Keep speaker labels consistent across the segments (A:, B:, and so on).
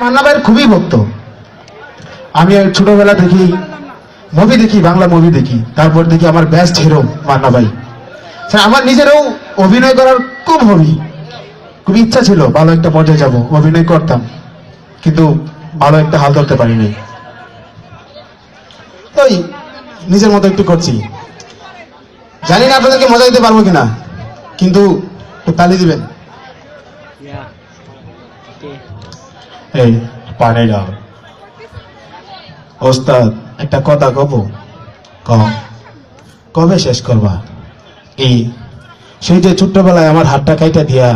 A: ভাইয়ের খুবই ভক্ত। আমি ছোটবেলা দেখি মুভি দেখি, বাংলা মুভি দেখি, তারপর দেখি আমার বেস্ট হিরো মান্না ভাই আমার নিজেরও অভিনয় করার খুব হবি খুব ইচ্ছা ছিল, ভালো একটা পর্যায়ে যাব, অভিনয় করতাম, কিন্তু ভালো একটা হাল ধরতে পারিনি। ওই, নিজের মতো একটু করছি। জানি না আপনাদেরকে মজা দিতে পারব কিনা, কিন্তু একটু তালি দিবেন. এই পানি দাও। ওস্তাদ, একটা কথা কব? কবে শেষ করবা? এই সেই যে ছোট্টবেলায় আমার হাতটা কাইটা দিয়া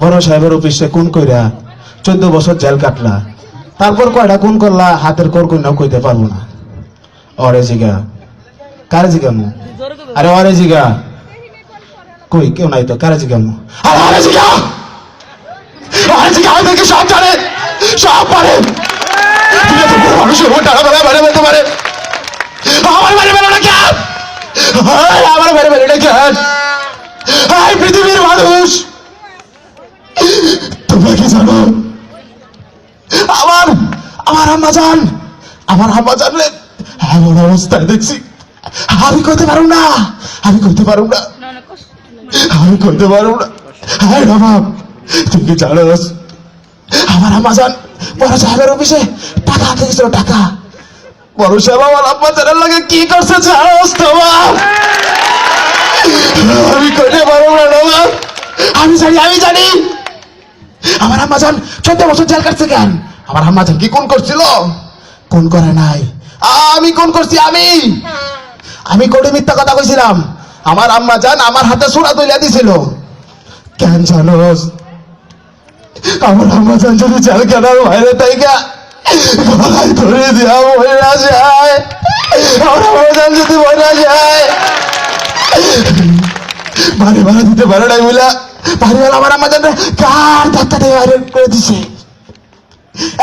A: বড় সাহেবের অফিসে কোন কইরা চোদ্দ বছর জেল কাটলা, তারপর কয়টা কোন করলা, হাতের কর কইনাও কইতে পারব না। অরে জিগা, কারে জিগামু আরে অরে জিগা। কই, কেউ নাই তো, কারে জিগামু আরে অরে জিগা! অরে জিগা সব জানে। পারে আমার বাড়ি বেরো না আমার বাড়ি বেরো না কেন? পৃথিবীর মানুষ। তোমরা কি জানো? আমার আমার আম্মা জান আমার আম্মা জানলে এমন অবস্থায় দেখছি। আমি কইতে পারব না আমি কইতে পারব না। আমি কইতে পারব না। হ্যাঁ বাবা তুই কি জানোস আমার আম্মা জান বড় সাহেবের অফিসে টাকা গেছিল টাকা। আমি জানি জানি। জান কেন? জান করে নাই। আমি কোন করছি, আমি। আমি কোটে মিথ্যা কথা কইছিলাম। আমার আম্মা জান আমার হাতে সুরা তুলিয়া দিছিল। কেন জানোস? আমার আম্মা জান যদি জেল কেনার বাইরে তাইকা ধরে মরে না যায়। আমার আম্মা জান যদি মরে না যায়। বাড়ি ভাড়া দিতে পারে নাই বলে। বাড়িওয়ালা আমার আম্মা জান কার ধাক্কা দিয়ে বাইরে করে দিছে।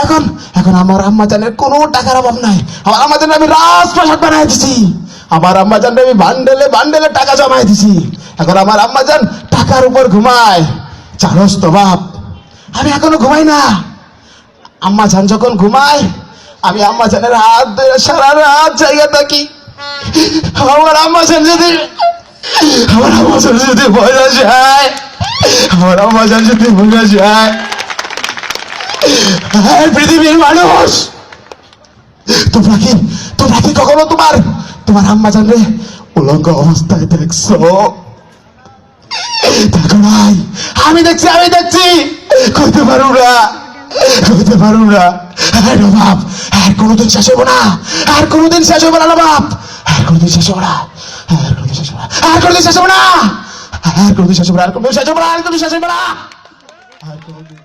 A: এখন এখন আমার আম্মা জানের কোনো টাকার অভাব নাই। আমার আম্মা জানের আমি রাজপ্রাসাদ বানাই দিছি। আমার আম্মা জানের আমি বান্ডেলে বান্ডেলে টাকা জমাই দিছি। এখন আমার আম্মা জান টাকার উপর ঘুমায়। জানোস তো বাপ, আমি এখনও ঘুমাই না। আম্মা জান যখন ঘুমায়, আমি আম্মা জানের হাত ধরে সারা রাত জায়গা থাকি। আমার আম্মা জান যদি আমার আম্মা জান যদি বইরা যায়, আমার আম্মা জান যদি বইরা যায় হ্যাঁ পৃথিবীর মানুষ। তোমরা কি তোমরা কি কখনো তোমার তোমার আম্মা জানবে উলঙ্গ অবস্থায় দেখছ? দেখো নাই। আমি দেখছি আমি দেখছি। কইতে পারু না কইতে পারুন না। হ্যাঁ বাপ, আর কোনোদিন শেষ হব না। আর কোনোদিন শেষ হব না বাপ। আর কোনোদিন শেষ হব না। আর কোনোদিন শেষ হব না। আর কোনোদিন শেষ হব না। আর কোনোদিন শেষ হব না। আর কোনোদিন শেষ হব না। আর কোনোদিন শেষ হব না। আর কোনোদিন